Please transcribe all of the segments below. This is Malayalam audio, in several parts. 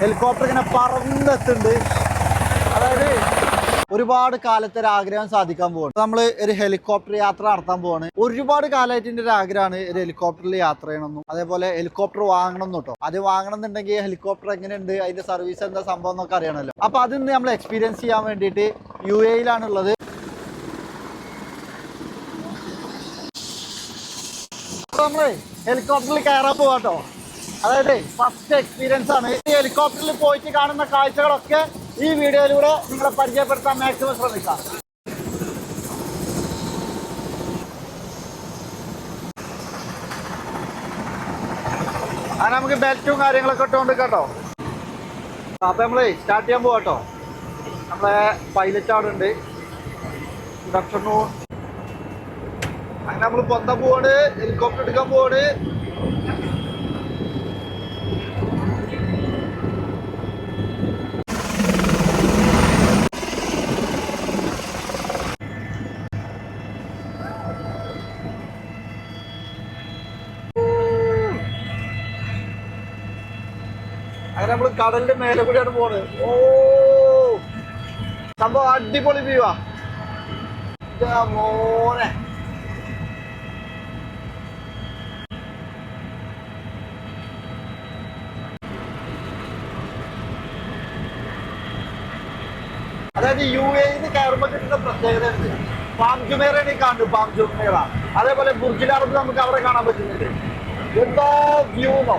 ഹെലികോപ്റ്റർ ഇങ്ങനെ പറന്നെത്തുന്നുണ്ട്. അതായത് ഒരുപാട് കാലത്തെ ഒരു ആഗ്രഹം സാധിക്കാൻ പോവാണ്. നമ്മൾ ഒരു ഹെലികോപ്റ്റർ യാത്ര നടത്താൻ പോവാണ്. ഒരുപാട് കാലമായിട്ട് എന്റെ ഒരു ആഗ്രഹമാണ് ഒരു ഹെലികോപ്റ്ററിൽ യാത്ര ചെയ്യണമെന്നും. അതേപോലെ ഹെലികോപ്റ്റർ വാങ്ങണം കേട്ടോ അത് വാങ്ങണം എന്നുണ്ടെങ്കിൽ ഹെലികോപ്റ്റർ എങ്ങനെയുണ്ട്? അതിന്റെ സർവീസ് എന്താ? സംഭവം എന്നൊക്കെ അറിയണമല്ലോ അപ്പൊ അതിന്ന് നമ്മൾ എക്സ്പീരിയൻസ് ചെയ്യാൻ വേണ്ടിയിട്ട് യു എയിലാണുള്ളത് നമ്മൾ ഹെലികോപ്റ്ററിൽ കയറാൻ പോവാട്ടോ. അതായത് ഫസ്റ്റ് എക്സ്പീരിയൻസ് ആണ്. ഈ ഹെലികോപ്റ്ററിൽ പോയിട്ട് കാണുന്ന കാഴ്ചകളൊക്കെ ഈ വീഡിയോയിലൂടെ നിങ്ങളെ പരിചയപ്പെടുത്താൻ മാക്സിമം ശ്രമിക്കാം. അങ്ങനെ നമുക്ക് ബെൽറ്റും കാര്യങ്ങളൊക്കെ ഇട്ടുകൊണ്ട് കേട്ടോ. അപ്പൊ നമ്മൾ സ്റ്റാർട്ട് ചെയ്യാൻ പോകട്ടോ നമ്മളെ പൈലറ്റ് അവിടെ ഉണ്ട്. ഇൻഡക്ഷനും അങ്ങനെ നമ്മൾ പൊന്ത പോവാണ്. ഹെലികോപ്റ്റർ എടുക്കാൻ പോവാണ്. അങ്ങനെ നമ്മൾ കടലിന്റെ മേലെ കൂടിയാണ് പോണത്. ഓ! സംഭവം അടിപൊളി വ്യൂവാ മോനെ. അതായത് യു എന്ന് കയറുമ്പോൾ കിട്ടുന്ന പ്രത്യേകത ഉണ്ട് പാം ജുമേറയാണ് ഈ കാണുന്നത് പാം ജുമേറ. അതേപോലെ ബുർജിൽ നമുക്ക് അവിടെ കാണാൻ പറ്റുന്നുണ്ട്. എന്താ വ്യൂ നോ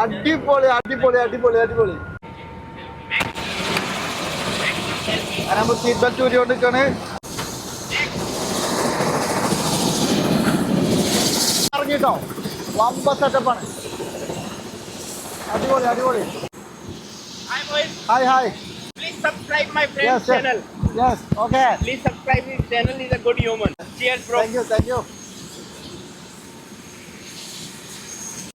അടിപൊളി അടിപൊളി അടിപൊളി അടിപൊളി നമ്മൾ സീറ്റ് ബെൽറ്റ് ഊരിക്കൊണ്ടിരിക്കാണ് ഇറങ്ങിട്ടോ വമ്പ സെറ്റപ്പാണ് അടിപൊളി അടിപൊളി hi hi please subscribe my friend's yes, channel. Yes, okay. Please subscribe his channel. He's a good human. Cheers, bro. Thank you, thank you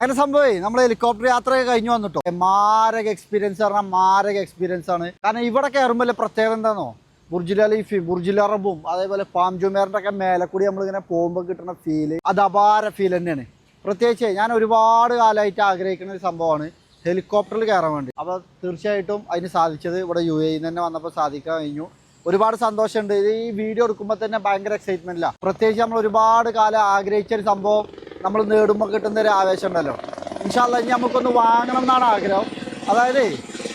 അങ്ങനെ സംഭവം നമ്മൾ ഹെലികോപ്റ്റർ യാത്രയൊക്കെ കഴിഞ്ഞു വന്നിട്ടോ. മാരക എക്സ്പീരിയൻസ് പറഞ്ഞാൽ മാരക എക്സ്പീരിയൻസ് ആണ്. കാരണം ഇവിടെ കയറുമ്പോൾ പ്രത്യേകത എന്താണോ ബുർജുൽ അലീഫി ബുർജുൽ അറബും അതേപോലെ പാം ജുമേറിന്റെ ഒക്കെ മേലെ കൂടി നമ്മളിങ്ങനെ പോകുമ്പോൾ കിട്ടുന്ന ഫീൽ അത് അപാര ഫീൽ തന്നെയാണ്. പ്രത്യേകിച്ച് ഞാൻ ഒരുപാട് കാലമായിട്ട് ആഗ്രഹിക്കുന്ന ഒരു സംഭവമാണ് ഹെലികോപ്റ്ററിൽ കയറാൻ വേണ്ടി. അപ്പോൾ തീർച്ചയായിട്ടും അതിന് സാധിച്ചത് ഇവിടെ യു എയിൽ തന്നെ വന്നപ്പോൾ സാധിക്കാൻ കഴിഞ്ഞു. ഒരുപാട് സന്തോഷമുണ്ട്. ഇത് ഈ വീഡിയോ എടുക്കുമ്പോൾ തന്നെ ഭയങ്കര എക്സൈറ്റ്മെന്റിലാണ് പ്രത്യേകിച്ച് നമ്മൾ ഒരുപാട് കാലം ആഗ്രഹിച്ച ഒരു സംഭവം നമ്മൾ നേടുമ്പോൾ കിട്ടുന്ന ഒരു ആവേശം ഉണ്ടല്ലോ ഇൻഷാല്ല ഇനി നമുക്കൊന്ന് വാങ്ങണം എന്നാണ് ആഗ്രഹം. അതായത്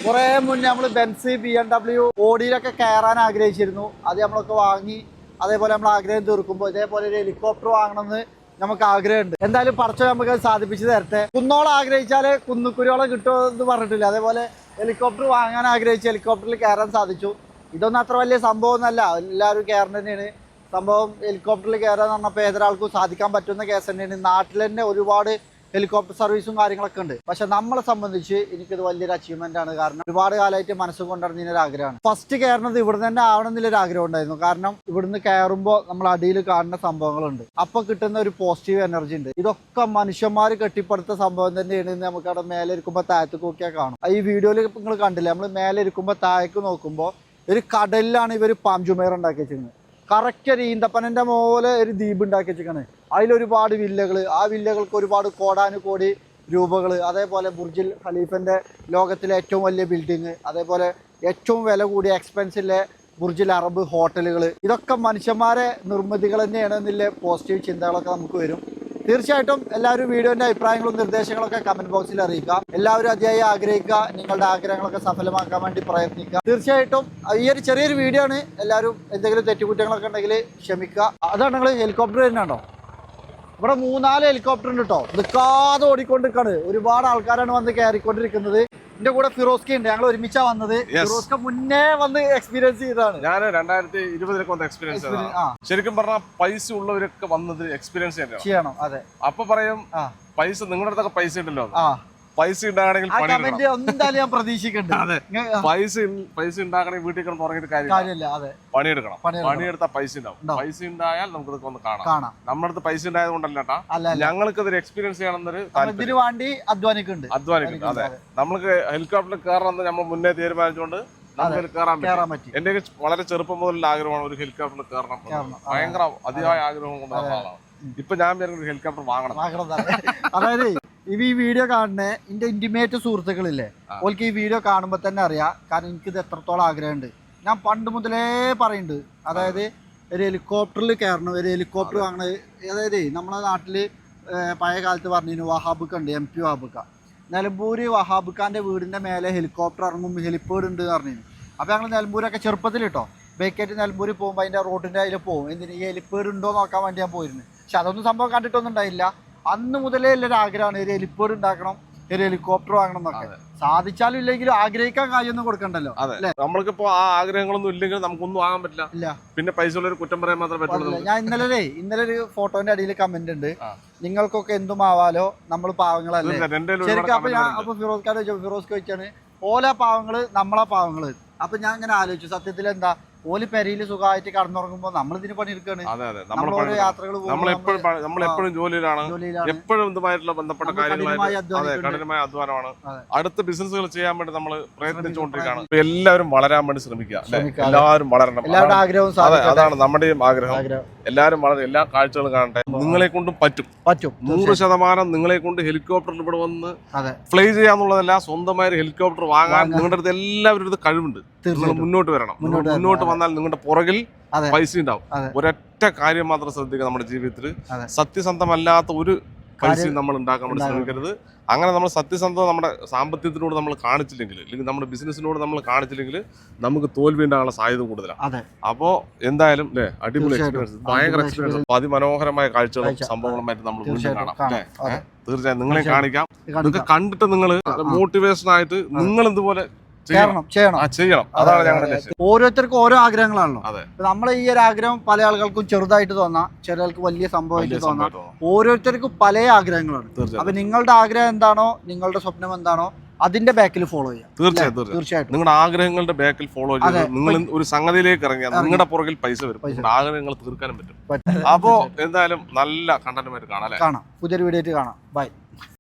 കുറേ മുന്നേ നമ്മൾ ബെൻസ് ബി എം ഡബ്ല്യു ഓടിയിലൊക്കെ കയറാൻ ആഗ്രഹിച്ചിരുന്നു. അത് നമ്മളൊക്കെ വാങ്ങി അതേപോലെ നമ്മൾ ആഗ്രഹം തീർക്കുമ്പോൾ ഇതേപോലെ ഒരു ഹെലികോപ്റ്റർ വാങ്ങണമെന്ന് നമുക്ക് ആഗ്രഹമുണ്ട്. എന്തായാലും പറച്ചോ നമുക്ക് അത് സാധിപ്പിച്ച് തരട്ടെ. കുന്നോളം ആഗ്രഹിച്ചാൽ കുന്നുക്കുരിയോളം കിട്ടുമോ എന്ന് പറഞ്ഞിട്ടില്ല. അതേപോലെ ഹെലികോപ്റ്റർ വാങ്ങാൻ ആഗ്രഹിച്ച് ഹെലികോപ്റ്ററിൽ കയറാൻ സാധിച്ചു. ഇതൊന്നും അത്ര വലിയ സംഭവമൊന്നുമല്ല. എല്ലാവരും കയറേണ്ടത് തന്നെയാണ്. സംഭവം ഹെലികോപ്റ്ററിൽ കയറാൻ പറഞ്ഞപ്പോൾ ഏതൊരാൾക്കും സാധിക്കാൻ പറ്റുന്ന കേസ് തന്നെയാണ്. നാട്ടിൽ തന്നെ ഒരുപാട് ഹെലികോപ്റ്റർ സർവീസും കാര്യങ്ങളൊക്കെ ഉണ്ട്. പക്ഷെ നമ്മളെ സംബന്ധിച്ച് എനിക്കിത് വലിയൊരു അച്ചീവ്മെന്റ് ആണ്. കാരണം ഒരുപാട് കാലമായിട്ട് മനസ്സ് കൊണ്ടിരുന്നതിനൊരു ആഗ്രഹമാണ്. ഫസ്റ്റ് കയറുന്നത് ഇവിടെ തന്നെ ആവണം ആഗ്രഹം ഉണ്ടായിരുന്നു. കാരണം ഇവിടുന്ന് കയറുമ്പോൾ നമ്മൾ അടിയിൽ കാണുന്ന സംഭവങ്ങളുണ്ട്. അപ്പൊ കിട്ടുന്ന ഒരു പോസിറ്റീവ് എനർജി ഉണ്ട്. ഇതൊക്കെ മനുഷ്യന്മാർ കെട്ടിപ്പടുത്ത സംഭവം തന്നെയാണ് നമുക്ക് അവിടെ മേലെ ഇരിക്കുമ്പോൾ താഴത്തേക്ക് നോക്കിയാൽ കാണും. ഈ വീഡിയോയിൽ നിങ്ങൾ കണ്ടില്ലേ? നമ്മൾ മേലെ ഇരിക്കുമ്പോൾ താഴേക്ക് നോക്കുമ്പോൾ ഒരു കടലിലാണ് ഇവർ പാംജുമേർ ഉണ്ടാക്കി വെച്ചിരിക്കുന്നത് കറക്റ്റ് ഒരു ഈന്തപ്പനന്റെ മോലെ ഒരു ദ്വീപ് ഉണ്ടാക്കി വെച്ചിരിക്കണേ. അതിലൊരുപാട് വില്ലകൾ ആ വില്ലകൾക്ക് ഒരുപാട് കോടാനുകോടി രൂപകൾ അതേപോലെ ബുർജിൽ ഖലീഫന്റെ ലോകത്തിലെ ഏറ്റവും വലിയ ബിൽഡിങ് അതേപോലെ ഏറ്റവും വില കൂടിയ എക്സ്പെൻസിലെ ബുർജിൽ അറബ് ഹോട്ടലുകൾ ഇതൊക്കെ മനുഷ്യന്മാരെ നിർമ്മിതികൾ തന്നെയാണ് എന്നുള്ള പോസിറ്റീവ് ചിന്തകളൊക്കെ നമുക്ക് വരും. തീർച്ചയായിട്ടും എല്ലാവരും വീഡിയോന്റെ അഭിപ്രായങ്ങളും നിർദ്ദേശങ്ങളൊക്കെ കമന്റ് ബോക്സിൽ അറിയിക്കുക. എല്ലാവരും അതിയായി ആഗ്രഹിക്കുക നിങ്ങളുടെ ആഗ്രഹങ്ങളൊക്കെ സഫലമാക്കാൻ വേണ്ടി പ്രയത്നിക്കുക. തീർച്ചയായിട്ടും ഈ ഒരു ചെറിയൊരു വീഡിയോ ആണ് എല്ലാവരും എന്തെങ്കിലും തെറ്റുകുറ്റങ്ങളൊക്കെ ഉണ്ടെങ്കിൽ ക്ഷമിക്കുക. അതാണ് നിങ്ങൾ ഹെലികോപ്റ്റർ തന്നെയാണോ ഇവിടെ മൂന്നാൽ ഹെലികോപ്റ്റർ ഉണ്ട് കേട്ടോ നിൽക്കാതെ ഓടിക്കൊണ്ടിരിക്കാണ്. ഒരുപാട് ആൾക്കാരാണ് വന്ന് കയറിക്കൊണ്ടിരിക്കുന്നത്. എന്റെ കൂടെ ഫിറോസ്ക ഉണ്ട്. ഞങ്ങൾ ഒരുമിച്ചാ വന്നത്. ഫിറോസ്ക മുന്നേ വന്ന് എക്സ്പീരിയൻസ് ചെയ്തതാണ്. ഞാൻ രണ്ടായിരത്തി ഇരുപതിലൊക്കെ വന്ന എക്സ്പീരിയൻസ് ശരിക്കും പറഞ്ഞാൽ പൈസ ഉള്ളവരൊക്കെ വന്നത് എക്സ്പീരിയൻസ് ചെയ്യണം. അതെ. അപ്പൊ പറയും പൈസ നിങ്ങളുടെ അടുത്തൊക്കെ പൈസ ഉണ്ടല്ലോ പൈസ ഉണ്ടാകണമെങ്കിൽ ആ കമന്റ് എന്തായാലും ഞാൻ പ്രതീക്ഷിക്കണ്ട. പൈസ പൈസ ഉണ്ടാകണമെങ്കിൽ വീട്ടിൽ കിടന്ന് ഉറങ്ങിയിട്ട് കാര്യമില്ല. അതെ. പണിയെടുക്കണം. പണിയെടുത്താൽ പൈസ ഉണ്ടാവും. പൈസ ഉണ്ടായാൽ നമുക്ക് ഇതൊക്കെ ഒന്ന് കാണാം. നമ്മുടെ അടുത്ത് പൈസ ഉണ്ടായത് കൊണ്ടല്ല കേട്ടാ അല്ല അല്ല. ഞങ്ങൾക്ക് ഇതൊരു എക്സ്പീരിയൻസ് ചെയ്യണമെന്നൊരു വേണ്ടി അധ്വാനിക്കുന്നുണ്ട്. അധ്വാനിക്കുന്നുണ്ട്. അതെ. നമ്മൾക്ക് ഹെലികോപ്റ്ററിൽ കയറണമെന്ന് നമ്മൾ മുന്നേ തീരുമാനിച്ചുകൊണ്ട് കയറാൻ പറ്റും. എന്റെ വളരെ ചെറുപ്പം മുതലുള്ള ആഗ്രഹമാണ് ഒരു ഹെലികോപ്റ്ററിൽ കയറണം. ഭയങ്കര അതിയായ ആഗ്രഹം കൊണ്ടുള്ള ആളാണ്. ഇപ്പൊ ഞാൻ ഹെലികോപ്റ്റർ വാങ്ങണം. അതായത് ഇവ ഈ വീഡിയോ കാണുന്ന എന്റെ ഇന്റിമേറ്റ് സുഹൃത്തുക്കളില്ലേ. ഓൾക്ക് ഈ വീഡിയോ കാണുമ്പോൾ തന്നെ അറിയാം. കാരണം എനിക്കിത് എത്രത്തോളം ആഗ്രഹമുണ്ട്. ഞാൻ പണ്ട് മുതലേ പറയുന്നുണ്ട് അതായത് ഒരു ഹെലികോപ്റ്ററിൽ കയറണം ഒരു ഹെലികോപ്റ്റർ വാങ്ങണത്. അതായത് നമ്മളെ നാട്ടിൽ പഴയ കാലത്ത് പറഞ്ഞിരുന്നു വഹാബുക്ക ഉണ്ട് എം പി വഹാബുക്ക. നിലമ്പൂര് വഹാബുക്കാന്റെ വീടിന്റെ മേലെ ഹെലികോപ്റ്റർ ഇറങ്ങും ഹെലിപ്പേഡ് ഉണ്ട് എന്ന് പറഞ്ഞിരുന്നു. അപ്പോൾ ഞങ്ങൾ നിലമ്പൂരൊക്കെ ചെറുപ്പത്തിൽ കേട്ടോ ബേക്കേറ്റ് നിലമ്പൂർ പോകുമ്പോൾ അതിന്റെ റോഡിന്റെ അതിൽ പോകും. എന്തിന്? ഈ ഹെലിപ്പേഡ് ഉണ്ടോ നോക്കാൻ വേണ്ടി ഞാൻ പോയിരുന്നു. പക്ഷെ അതൊന്നും സംഭവം കണ്ടിട്ടൊന്നും ഉണ്ടായില്ല. അന്ന് മുതലേ എല്ലാവരും ആഗ്രഹമാണ് ഒരു ഹെലിപ്പേഡ് ഉണ്ടാക്കണം ഒരു ഹെലികോപ്റ്റർ വാങ്ങണം എന്നൊക്കെ. സാധിച്ചാലും ഇല്ലെങ്കിലും ആഗ്രഹിക്കാൻ കാര്യമൊന്നും കൊടുക്കണ്ടല്ലോ അതെ. നമ്മൾക്കിപ്പോ ആ ആഗ്രഹങ്ങളൊന്നും ഇല്ലെങ്കിൽ നമുക്കൊന്നും ആകാൻ പറ്റില്ല. ഇല്ല. പിന്നെ പൈസ ഉള്ള ഒരു കുറ്റം പറയാൻ മാത്രമേ പറ്റുള്ളൂ. ഞാൻ ഇന്നലെ ഇന്നലെ ഒരു ഫോട്ടോന്റെ അടിയിൽ കമന്റ് ഉണ്ട്. നിങ്ങൾക്കൊക്കെ എന്തും ആവാലോ നമ്മൾ പാവങ്ങളല്ലേ? ശരിക്കും അപ്പൊ ഞാൻ അപ്പൊ ഫിറോസ് ചോദിച്ചു ഫിറോസ് ചോദിച്ചാണ് ഓല പാവങ്ങൾ നമ്മളെ പാവങ്ങൾ. അപ്പൊ ഞാൻ ഇങ്ങനെ ആലോചിച്ചു സത്യത്തിൽ എന്താ ഓൽ പെരയിൽ സുഖമായിട്ട് കടന്നുറങ്ങുമ്പോ നമ്മൾ ഇതിന് പണിയെടുക്കാണ്. യാത്രകൾ എപ്പോഴും ജോലിയിലാണ്. എപ്പോഴും ഇതുമായിട്ടുള്ള ബന്ധപ്പെട്ട നമ്മൾ അതെ. കഠിനമായ അധ്വാനമാണ്. അടുത്ത ബിസിനസ്സുകൾ ചെയ്യാൻ വേണ്ടി നമ്മൾ പ്രയത്നിച്ചുകൊണ്ടിരിക്കുകയാണ്. എല്ലാവരും വളരാൻ വേണ്ടി ശ്രമിക്കുക. എല്ലാവരും വളരണം. എല്ലാവരുടെ അതാണ്- ആഗ്രഹവും അതാണ് നമ്മുടെയും ആഗ്രഹം. എല്ലാരും എല്ലാവരും വളരെ എല്ലാ കാഴ്ചകളും കാണട്ടെ. നിങ്ങളെ കൊണ്ടും പറ്റും. പറ്റും. നൂറ് ശതമാനം നിങ്ങളെ കൊണ്ട് ഹെലികോപ്റ്ററിൽ ഇവിടെ വന്ന് ഫ്ലൈ ചെയ്യാന്നുള്ളതല്ല സ്വന്തമായ ഹെലികോപ്റ്റർ വാങ്ങാൻ. നിങ്ങളുടെ അടുത്ത് എല്ലാവരും ഇത് കഴിവുണ്ട്. നിങ്ങൾ മുന്നോട്ട് വരണം. മുന്നോട്ട് അതെ. വന്നാൽ നിങ്ങളുടെ പുറകിൽ പൈസ ഉണ്ടാവും. ഒരൊറ്റ കാര്യം മാത്രം ശ്രദ്ധിക്കുക നമ്മുടെ ജീവിതത്തിൽ. സത്യസന്ധമല്ലാത്ത ഒരു പൈസയും നമ്മൾ ഉണ്ടാക്കാൻ വേണ്ടി ശ്രമിക്കരുത്. അങ്ങനെ നമ്മൾ സത്യസന്ധത നമ്മുടെ സാമ്പത്തികത്തിനോട് നമ്മൾ കാണിച്ചില്ലെങ്കിൽ അല്ലെങ്കിൽ നമ്മുടെ ബിസിനസ്സിനോട് നമ്മൾ കാണിച്ചില്ലെങ്കിൽ നമുക്ക് തോൽവി ഉണ്ടാകാനുള്ള സാധ്യത കൂടുതലാണ്. അപ്പോ അപ്പോൾ എന്തായാലും അല്ലേ അടിപൊളി എക്സ്പീരിയൻസ് ഭയങ്കര എക്സ്പീരിയൻസ് അതിമനോഹരമായ കാഴ്ചകളും കാഴ്ച. സംഭവങ്ങളുമായിട്ട് നമ്മൾ വീണ്ടും കാണാം. തീർച്ചയായും നിങ്ങളെ കാണിക്കാം. കാണിക്കാം. ഇതൊക്കെ കണ്ടിട്ട് നിങ്ങൾ മോട്ടിവേഷൻ ആയിട്ട് നിങ്ങൾ ഇതുപോലെ ചെയ്യണം. ചെയ്യണം ചെയ്യണം. അതാണ് ഞങ്ങളുടെ ലക്ഷ്യം. ഓരോരുത്തർക്കും ഓരോ ആഗ്രഹങ്ങളാണല്ലോ. അതെ. നമ്മളെ ഈ ഒരു ആഗ്രഹം പല ആളുകൾക്കും ചെറുതായിട്ട് തോന്നാം. ചിലർക്ക് വലിയ സംഭവമായിട്ട് തോന്നാം. ഓരോരുത്തർക്കും പല ആഗ്രഹങ്ങളാണ്. അപ്പൊ നിങ്ങളുടെ ആഗ്രഹം എന്താണോ നിങ്ങളുടെ സ്വപ്നം എന്താണോ അതിന്റെ ബാക്കിൽ ഫോളോ ചെയ്യാം. തീർച്ചയായും തീർച്ചയായും. തീർച്ചയായിട്ടും. നിങ്ങളുടെ ആഗ്രഹങ്ങളുടെ ബാക്കിൽ ഫോളോ ചെയ്ത്. നിങ്ങൾ ഒരു സംഗതിയിലേക്ക് ഇറങ്ങിയാൽ നിങ്ങളുടെ പുറകിൽ പൈസ വരും. ആഗ്രഹങ്ങൾ തീർക്കാനും പറ്റും. അപ്പോ എന്തായാലും നല്ല കണ്ടന്റുമായിട്ട് കാണാം കാണാം. പുതിയൊരു വീഡിയോ കാണാം. ബൈ